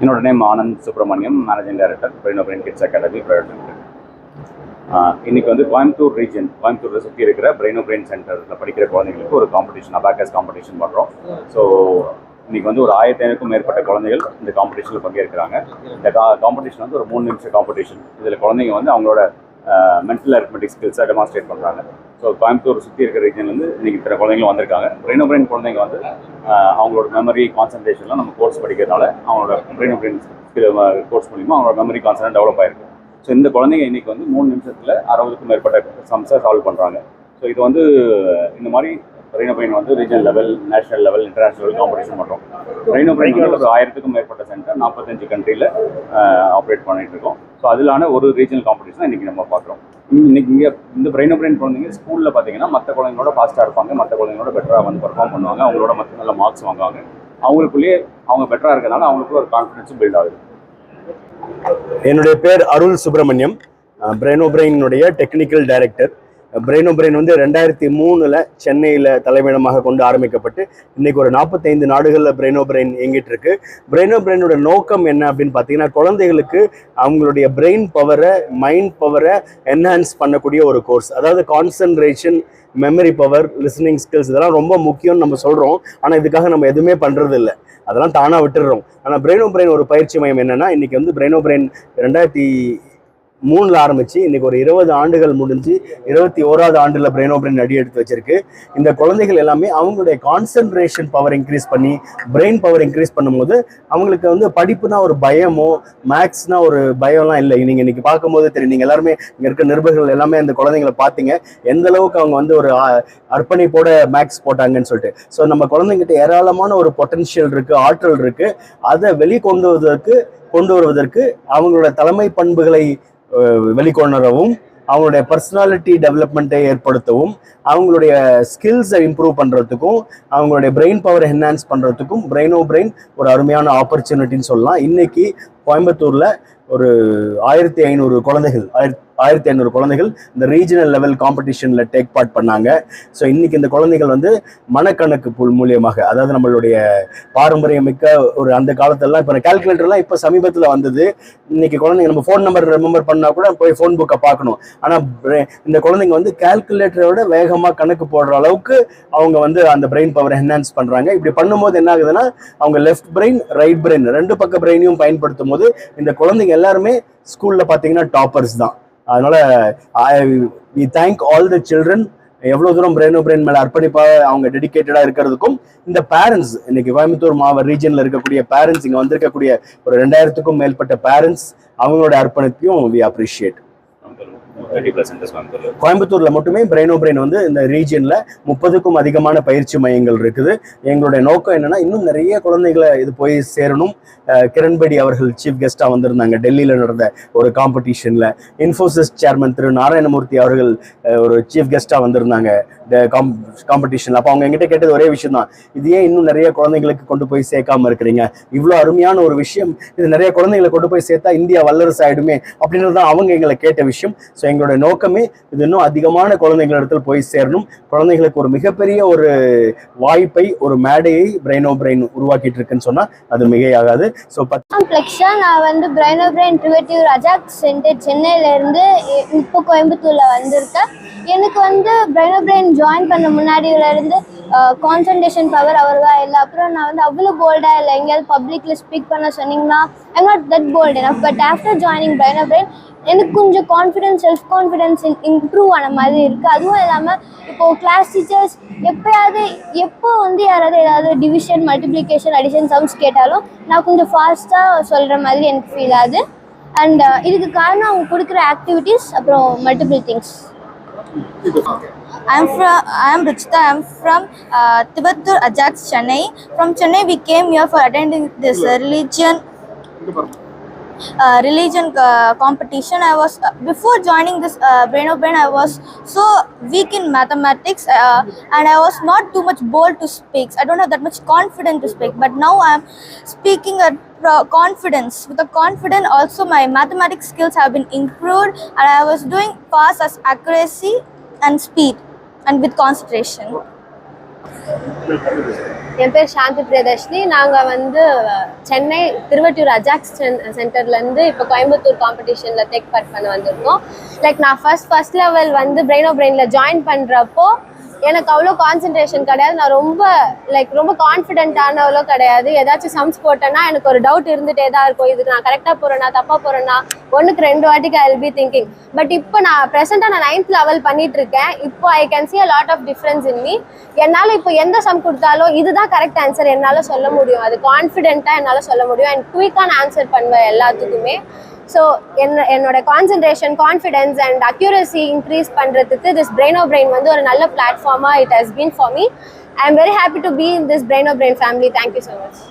என்னோட name Anand Subramaniam managing director brain brain kids academy private limited இன்னைக்கு வந்து Coimbatore region கோயம்புத்தூரில் சுற்றி இருக்கிற பிரெயின் பிரெயின் சென்டரில் படிக்கிற குழந்தைங்களுக்கு ஒரு காம்படிஷன் அபாக்கஸ் காம்படிஷன் பண்ணுறோம் ஸோ இன்னைக்கு வந்து ஒரு ஆயிரத்தி ஐநூறுக்கும் மேற்பட்ட குழந்தைகள் இந்த காம்படிஷனில் பங்கேற்கிறாங்க. இந்த காம்படிஷன் வந்து ஒரு மூணு நிமிஷம் காம்படிஷன் இதில் குழந்தைங்க வந்து அவங்களோட மென்டல் அரித்மெட்டிக் ஸ்கில்ஸை டெமான்ஸ்ட்ரேட் பண்ணுறாங்க ஸோ கோயம்புத்தூர் சுற்றி இருக்கிற ரீஜன்லேருந்து இன்னைக்கு இத்தனை குழந்தைங்களும் வந்திருக்காங்க. பிரெயின் பிரெயின் குழந்தைங்க வந்து அவங்களோட மெமரி கான்சன்ட்ரேஷன்லாம் நம்ம கோர்ஸ் படிக்கிறதுனால அவங்களோட பிரெயின் பிரெயின் கோர்ஸ் மூலிமா அவங்களோட மெமரி கான்சன்ட் டெவலப் ஆயிருக்கு. ஸோ இந்த குழந்தைங்க இன்னைக்கு வந்து மூணு நிமிஷத்தில் அறுபதுக்கும் மேற்பட்ட சம்ஸை சால்வ் பண்ணுறாங்க ஸோ இது வந்து இந்த மாதிரி ரெயினோ பெயின் வந்து regional level national level international competition பண்ணுறோம். ரெயினோ பெயின் வந்து ஒரு ஆயிரத்துக்கும் மேற்பட்ட சென்டர் நாற்பத்தஞ்சு கண்ட்ரியில் ஆப்ரேட் பண்ணிகிட்டு இருக்கோம். ஸோ அதிலான ஒரு ரீஜனல் காம்படிஷன் இன்றைக்கி நம்ம பார்க்குறோம். இன்னைக்கு இங்கே இந்த பிரெயின் பிரெயின் குழந்தைங்க ஸ்கூலில் பார்த்தீங்கன்னா மற்ற குழந்தைங்களோட ஃபாஸ்ட்டாக இருப்பாங்க மற்ற குழந்தைங்களோட பெட்டராக வந்து பர்ஃபார்ம் பண்ணுவாங்க அவங்களோட மற்ற நல்ல மார்க்ஸ் வாங்குவாங்க. அவங்களுக்குள்ளேயே அவங்க பெட்டராக இருக்கிறதுனால அவங்களுக்குள்ள ஒரு கான்ஃபிடன்ஸும் பில்ட் ஆகுது. என்னுடைய பேர் அருள் சுப்பிரமணியம். பிரெயினோ பிரெயினுடைய டெக்னிக்கல் டைரக்டர் பிரெயினோ பிரெயின் வந்து ரெண்டாயிரத்தி மூணில் சென்னையில் தலைமையிடமாக கொண்டு ஆரம்பிக்கப்பட்டு இன்றைக்கி ஒரு நாற்பத்தைந்து நாடுகளில் பிரெயினோ பிரெயின் இயங்கிட்டு இருக்கு பிரெயினோ பிரெயினோட நோக்கம் என்ன அப்படின்னு பார்த்தீங்கன்னா குழந்தைகளுக்கு அவங்களுடைய பிரெயின் பவரை மைண்ட் பவரை என்ஹான்ஸ் பண்ணக்கூடிய ஒரு கோர்ஸ் அதாவது concentration memory power listening skills இதெல்லாம் ரொம்ப முக்கியம்னு நம்ம சொல்கிறோம் ஆனால் இதுக்காக நம்ம எதுவுமே பண்ணுறது இல்லை அதெல்லாம் தானாக விட்டுடுறோம் ஆனால் பிரெயினோ பிரெயின் ஒரு பயிற்சி மையம் என்னென்னா இன்றைக்கி வந்து பிரெயினோ பிரெயின் ரெண்டாயிரத்தி மூணில் ஆரம்பிச்சு இன்னைக்கு ஒரு இருபது ஆண்டுகள் முடிஞ்சு இருபத்தி ஓராவது ஆண்டுல பிரெயின் பிரெயின் அடி எடுத்து வச்சிருக்கு. இந்த குழந்தைகள் எல்லாமே அவங்களுடைய கான்சென்ட்ரேஷன் பவர் இன்க்ரீஸ் பண்ணி பிரெயின் பவர் இன்க்ரீஸ் பண்ணும்போது அவங்களுக்கு வந்து படிப்புனா ஒரு பயமோ மேக்ஸ்னா ஒரு பயம்லாம் இல்லை. நீங்க இன்னைக்கு பார்க்கும்போது தெரியும். நீங்க எல்லாருமே இங்க இருக்க நிருபர்கள் எல்லாமே அந்த குழந்தைங்களை பார்த்தீங்க. எந்த அளவுக்கு அவங்க வந்து ஒரு ஆ- அர்ப்பணிப்போட மேக்ஸ் போட்டாங்கன்னு சொல்லிட்டு. ஸோ நம்ம குழந்தைங்கிட்ட ஏராளமான ஒரு பொட்டன்ஷியல் இருக்கு ஆற்றல் இருக்கு. அதை வெளிக்கொண்டு வருவதற்கு கொண்டு வருவதற்கு அவங்களோட தலைமை பண்புகளை வெளிக்கொணரவும் அவங்களுடைய பர்சனாலிட்டி டெவலப்மெண்ட்டை ஏற்படுத்தவும் அவங்களுடைய ஸ்கில்ஸை இம்ப்ரூவ் பண்ணுறதுக்கும் அவங்களுடைய பிரெயின் பவர் என்ஹான்ஸ் பண்ணுறதுக்கும் பிரெயினோ பிரெயின் ஒரு அருமையான ஆப்பர்ச்சுனிட்டின்னு சொல்லலாம். இன்றைக்கி கோயம்புத்தூரில் ஒரு ஆயிரத்தி ஐநூறு குழந்தைகள் ஆயிரத்தி ஆயிரத்தி ஐநூறு குழந்தைகள் இந்த ரீஜனல் லெவல் காம்படிஷனில் டேக் பார்ட் பண்ணாங்க. ஸோ இன்னைக்கு இந்த குழந்தைகள் வந்து மனக்கணக்கு புல் மூலியமாக அதாவது நம்மளுடைய பாரம்பரியமிக்க ஒரு அந்த காலத்திலலாம் இப்போ கால்குலேட்டர்லாம் இப்போ சமீபத்தில் வந்தது. இன்னைக்கு குழந்தைங்க நம்ம ஃபோன் நம்பர் ரிமெம்பர் பண்ணால் கூட போய் ஃபோன் புக்கை பார்க்கணும். ஆனால் இந்த குழந்தைங்க வந்து கால்குலேட்டரோட வேகமாக கணக்கு போடுற அளவுக்கு அவங்க வந்து அந்த பிரெயின் பவர் என்ஹான்ஸ் பண்ணுறாங்க இப்படி பண்ணும்போது என்ன ஆகுதுன்னா அவங்க லெஃப்ட் பிரெயின் ரைட் பிரெயின் ரெண்டு பக்க பிரெயினையும் பயன்படுத்தும் போது இந்த குழந்தைங்க எல்லாருமே ஸ்கூலில் பார்த்தீங்கன்னா டாப்பர்ஸ் தான். அதனால we thank all the children எவ்வளோ தூரம் பிரெயினோ பிரெயின் மேலே அர்ப்பணிப்பாக அவங்க டெடிகேட்டடாக இருக்கிறதுக்கும் இந்த பேரண்ட்ஸ் இன்னைக்கு கோயம்புத்தூர் மாவட்ட ரீஜனில் இருக்கக்கூடிய பேரண்ட்ஸ் இங்கே வந்திருக்கக்கூடிய ஒரு ரெண்டாயிரத்துக்கும் மேற்பட்ட பேரண்ட்ஸ் அவங்களோட அர்ப்பணிப்பையும் we appreciate thirty centres Coimbatore கோயம்புத்தூர்ல மட்டுமே பிரெயினோ பிரெயின் வந்து இந்த ரீஜியன்ல முப்பதுக்கும் அதிகமான பயிற்சி மையங்கள் இருக்குது. எங்களுடைய நோக்கம் என்னன்னா இன்னும் நிறைய குழந்தைகளை இது போய் சேரணும். கிரண்பேடி அவர்கள் சீஃப் கெஸ்டா வந்திருந்தாங்க. டெல்லியில நடந்த ஒரு காம்படிஷன்ல இன்ஃபோசிஸ் சேர்மன் திரு நாராயணமூர்த்தி அவர்கள் ஒரு சீஃப் கெஸ்டா வந்திருந்தாங்க. காம்படிஷன்ல அப்போ அவங்க எங்கிட்ட கேட்டது ஒரே விஷயம் தான் இது ஏன் இன்னும் நிறைய குழந்தைங்களுக்கு கொண்டு போய் சேர்க்காம இருக்கிறீங்க. இவ்வளோ அருமையான ஒரு விஷயம். இது நிறைய குழந்தைங்களை கொண்டு போய் சேர்த்தா இந்தியா வல்லரசு ஆயிடுமே அப்படின்றது தான் அவங்க எங்களை கேட்ட விஷயம். ஸோ எங்களுடைய நோக்கமே இது இன்னும் அதிகமான குழந்தைகளிடத்தில் போய் சேரணும். குழந்தைங்களுக்கு ஒரு மிகப்பெரிய ஒரு வாய்ப்பை ஒரு மேடையை பிரெயினோ பிரெயின் உருவாக்கிட்டு இருக்குன்னு சொன்னா அது மிகையாகாது. ஸோ பத்து நான் வந்து பிரைனோ பிரைன் ட்ரிவேட்டிவ் ரஜாக் சென்டர் சென்னையிலேருந்து இப்போ கோயம்புத்தூரில் வந்திருக்கேன். எனக்கு வந்து பிரைனோ பிரெயின் ஜாயின் பண்ண முன்னாடியில இருந்து கான்சன்ட்ரேஷன் பவர் அவ்வளோவா இல்லை அப்புறம் நான் வந்து அவ்வளோ போல்டாக இல்லை. எங்கேயாவது பப்ளிக்கில் ஸ்பீக் பண்ண சொன்னீங்கன்னா I'm not that bold enough but after joining Brainobrain எனக்கு கொஞ்சம் கான்ஃபிடென்ஸ் செல்ஃப் கான்ஃபிடென்ஸ் இம்ப்ரூவ் ஆன மாதிரி இருக்குது அதுவும் இல்லாமல் இப்போது கிளாஸ் டீச்சர்ஸ் எப்போயாவது எப்போ வந்து யாராவது ஏதாவது டிவிஷன் மல்டிப்ளிகேஷன் அடிஷன் சம்ஸ் கேட்டாலும் நான் கொஞ்சம் ஃபாஸ்ட்டாக சொல்கிற மாதிரி எனக்கு ஃபீல் ஆகுது. அண்ட் இதுக்கு காரணம் அவங்க கொடுக்குற ஆக்டிவிட்டீஸ் அப்புறம் multiple things I'm from I'm Ruchita. I'm from uh, Tibatur Ajax, Chennai. From Chennai, we came here for attending this religion uh, religion uh, competition. I was uh, before joining this uh, Brain of Brain. I was so weak in mathematics, uh, and I was not too much bold to speak. I don't have that much confidence to speak. But now I'm speaking at confidence. With the confidence, also my mathematics skills have been improved, and I was doing fast as accuracy and speed and with concentration என் பேர் சாந்தி பிரியதர்ஷினி. நாங்கள் வந்து Chennai Thiruvattur Ajax சென்டர்லேருந்து இப்போ கோயம்புத்தூர் காம்படிஷனில் take part பண்ண வந்திருக்கோம். Like நான் first first level வந்து பிரெயினோ பிரெயினில் ஜாயின் பண்ணுறப்போ எனக்கு அவ்வளோ கான்சென்ட்ரேஷன் கிடையாது. நான் ரொம்ப லைக் ரொம்ப கான்ஃபிடென்ட்டானவளோ கிடையாது. ஏதாச்சும் சம்ஸ் போட்டேன்னா எனக்கு ஒரு டவுட் இருந்துகிட்டே தான் இருக்கும். இதுக்கு நான் கரெக்டாக போகிறேன்னா தப்பாக போகிறேன்னா ஒன்றுக்கு ரெண்டு வாட்டிக்கு ஐ பி திங்கிங் பட் இப்போ நான் ப்ரெசெண்டாக நான் நைன்த் லெவல் பண்ணிட்டு இருக்கேன். இப்போ I can see a lot of difference in me என்னால் இப்போ எந்த சம் கொடுத்தாலும் இதுதான் கரெக்ட் ஆன்சர் என்னால் சொல்ல முடியும். அது கான்ஃபிடென்ட்டாக என்னால் சொல்ல முடியும். அண்ட் குயிக்கான ஆன்சர் பண்ணுவேன் எல்லாத்துக்குமே. ஸோ என்ன என்னோட concentration confidence and accuracy increase பண்ணுறதுக்கு திஸ் பிரெயினோ பிரெயின் வந்து ஒரு நல்ல பிளாட்ஃபார்மாக it has been for me I am very happy to be in this Brainobrain family thank you so much